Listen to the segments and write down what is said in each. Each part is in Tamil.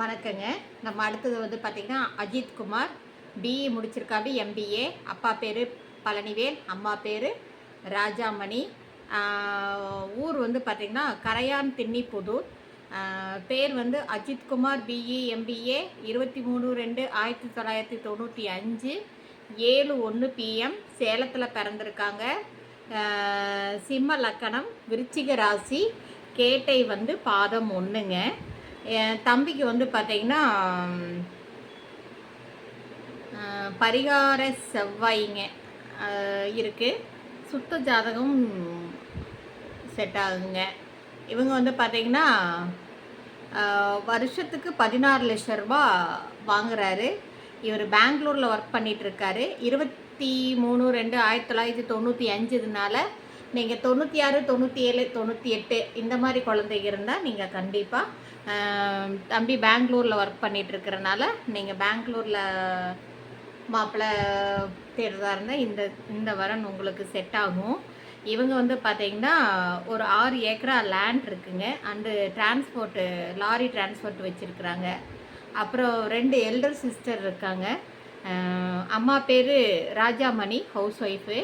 வணக்கங்க. நம்ம அடுத்தது வந்து பார்த்திங்கன்னா அஜித் குமார் பிஇ முடிச்சிருக்காரு எம்பிஏ அப்பா பேர் பழனிவேல் அம்மா பேர் ராஜாமணி. ஊர் வந்து பார்த்திங்கன்னா கரையான் திண்ணிப்புதூர். பேர் வந்து அஜித்குமார் பிஇ எம்பிஏ இருபத்தி மூணு ரெண்டு ஆயிரத்தி தொள்ளாயிரத்தி தொண்ணூற்றி அஞ்சு ஏழு ஒன்று பிஎம் சேலத்தில் பிறந்திருக்காங்க. சிம்ம லக்கணம் விருச்சிக ராசி கேட்டை வந்து பாதம் ஒன்றுங்க என் தம்பிக்கு வந்து பார்த்தீங்கன்னா பரிகார செவ்வாய்ங்க இருக்குது சுத்த ஜாதகம் செட் ஆகுங்க. இவங்க வந்து பார்த்தீங்கன்னா வருஷத்துக்கு பதினாறு லட்சம் ரூபா வாங்குறாரு. இவர் பெங்களூரில் ஒர்க் பண்ணிகிட்ருக்காரு இருபத்தி மூணு ரெண்டு ஆயிரத்தி தொள்ளாயிரத்தி தொண்ணூற்றி அஞ்சுனால நீங்கள் தொண்ணூற்றி ஆறு தொண்ணூற்றி ஏழு தொண்ணூற்றி எட்டு இந்த மாதிரி குழந்தைங்க இருந்தால் நீங்கள் கண்டிப்பாக தம்பி பெங்களூரில் ஒர்க் பண்ணிகிட்ருக்கிறனால நீங்கள் பெங்களூரில் மாப்பிள்ளை தேடுறதா இருந்தால் இந்த இந்த வரன் உங்களுக்கு செட் ஆகும். இவங்க வந்து பார்த்தீங்கன்னா ஒரு ஆறு ஏக்கரா லேண்ட் இருக்குங்க. அண்டு டிரான்ஸ்போர்ட்டு லாரி டிரான்ஸ்போர்ட் வச்சுருக்குறாங்க. அப்புறம் ரெண்டு எல்டர் சிஸ்டர் இருக்காங்க. அம்மா பேர் ராஜாமணி ஹவுஸ் ஒய்ஃபு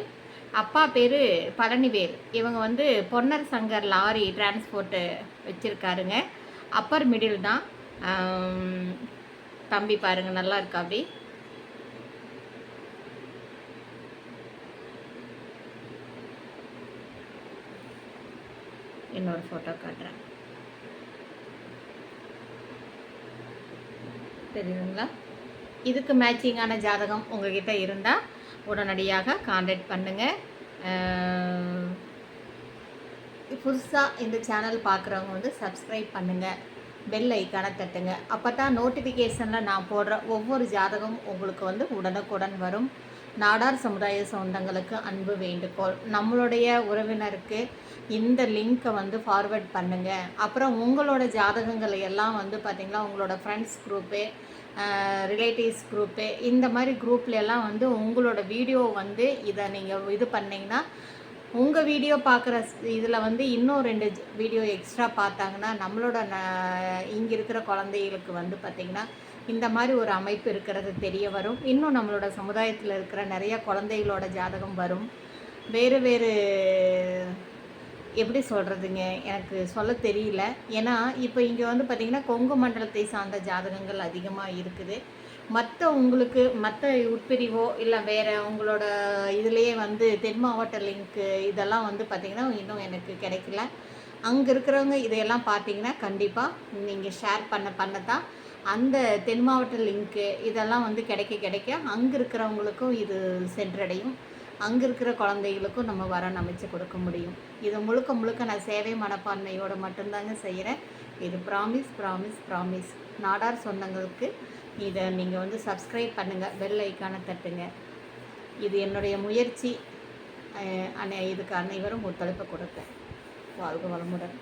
அப்பா பேர் பழனிவேல். இவங்க வந்து பொன்னர் சங்கர் லாரி டிரான்ஸ்போர்ட்டு வச்சுருக்காருங்க. அப்பர் மிடில் தான். தம்பி பாருங்க நல்லா இருக்கா அப்படி? இன்னொரு ஃபோட்டோ காட்டுறேன். தெரியுதுங்களா? இதுக்கு மேட்சிங்கான ஜாதகம் உங்ககிட்ட இருந்தால் உடனடியாக காண்டாக்ட் பண்ணுங்கள் புதுசாக இந்த சேனல் பார்க்குறவங்க வந்து சப்ஸ்கிரைப் பண்ணுங்கள் பெல் ஐக்கானை தட்டுங்க. அப்போ தான் நோட்டிஃபிகேஷனில் நான் போடுற ஒவ்வொரு ஜாதகமும் உங்களுக்கு வந்து உடனுக்குடன் வரும். நாடார் சமுதாய சொந்தங்களுக்கு அன்பு வேண்டுகோள். நம்மளுடைய உறவினருக்கு இந்த லிங்க்கை வந்து ஃபார்வர்ட் பண்ணுங்கள் அப்புறம் உங்களோட ஜாதகங்களை எல்லாம் வந்து பார்த்திங்கன்னா உங்களோட ஃப்ரெண்ட்ஸ் குரூப்பு ரிலேட்டிவ்ஸ் குரூப்பு இந்த மாதிரி குரூப்ல எல்லாம் வந்து உங்களோட வீடியோ வந்து இதை நீங்கள் இது பண்ணிங்கன்னா உங்கள் வீடியோ பார்க்குற இதில் வந்து இன்னும் ரெண்டு வீடியோ எக்ஸ்ட்ரா பார்த்தாங்கன்னா நம்மளோட ந இங்கே இருக்கிற குழந்தைகளுக்கு வந்து பார்த்திங்கன்னா இந்த மாதிரி ஒரு அமைப்பு இருக்கிறது தெரிய வரும். இன்னும் நம்மளோட சமுதாயத்தில் இருக்கிற நிறைய குழந்தைகளோட ஜாதகம் வரும். வேறு வேறு எப்படி சொல்கிறதுங்க எனக்கு சொல்ல தெரியல. ஏன்னா இப்போ இங்கே வந்து பார்த்திங்கன்னா கொங்கு மண்டலத்தை சார்ந்த ஜாதகங்கள் அதிகமாக இருக்குது. மற்ற உங்களுக்கு மற்ற உட்பிரிவோ இல்லை வேறு உங்களோட இதுலேயே வந்து தென் மாவட்ட லிங்க்கு இதெல்லாம் வந்து பார்த்திங்கன்னா இன்னும் எனக்கு கிடைக்கல. அங்கே இருக்கிறவங்க இதையெல்லாம் பார்த்தீங்கன்னா கண்டிப்பாக நீங்கள் ஷேர் பண்ண பண்ண தான் அந்த தென் மாவட்ட லிங்க்கு இதெல்லாம் வந்து கிடைக்க கிடைக்க அங்கே இருக்கிறவங்களுக்கும் இது சென்றடையும். அங்கே இருக்கிற குழந்தைகளுக்கும் நம்ம வரன் அமைச்சு கொடுக்க முடியும். இது முழுக்க முழுக்க நான் சேவை மனப்பான்மையோடு மட்டும்தாங்க செய்கிறேன் இது ப்ராமிஸ் ப்ராமிஸ் ப்ராமிஸ் நாடார் சொந்தங்களுக்கு இதை நீங்கள் வந்து சப்ஸ்கிரைப் பண்ணுங்கள் பெல் ஐக்கானை தட்டுங்க. இது என்னுடைய முயற்சி. அனை இதுக்கு அனைவரும் ஒத்துழைப்பு கொடுப்பேன். வாழ்க வளமுடன்.